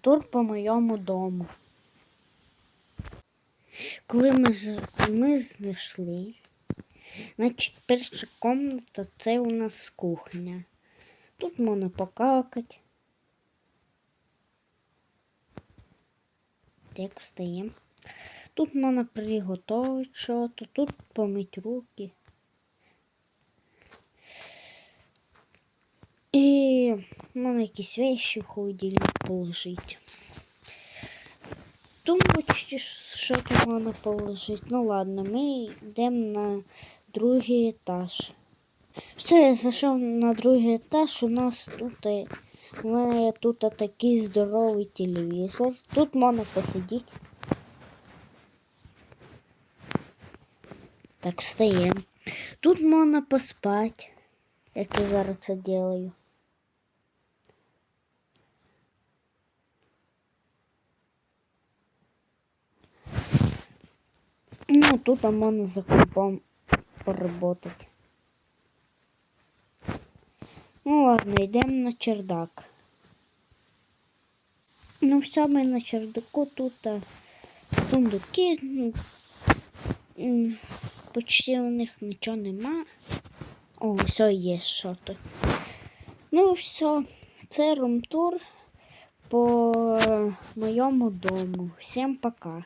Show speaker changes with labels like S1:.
S1: Тур по моєму дому. Коли ми, ми знайшли, значить перша комната це у нас кухня. Тут можна покакати. Так, встаємо. Тут можна приготувати щось, тут помити руки. І можна якісь вещи в холодильник положити. Тумбочки, що тут можна положити. Ну ладно, ми йдемо на другий етаж. Все, я зайшов на другий етаж. У нас тут е, у мене є тут такий здоровий телевізор. Тут можна посидіти. Так, встаємо. Тут можна поспати, як я зараз це делаю. Ну, тут можна за компом поработать. Ну ладно, йдемо на чердак. Ну, все, ми на чердаку тут а, сундуки. ну, Почти у них нічого нема. О, все є що то. Ну, все, це румтур по моєму дому. Всім пока.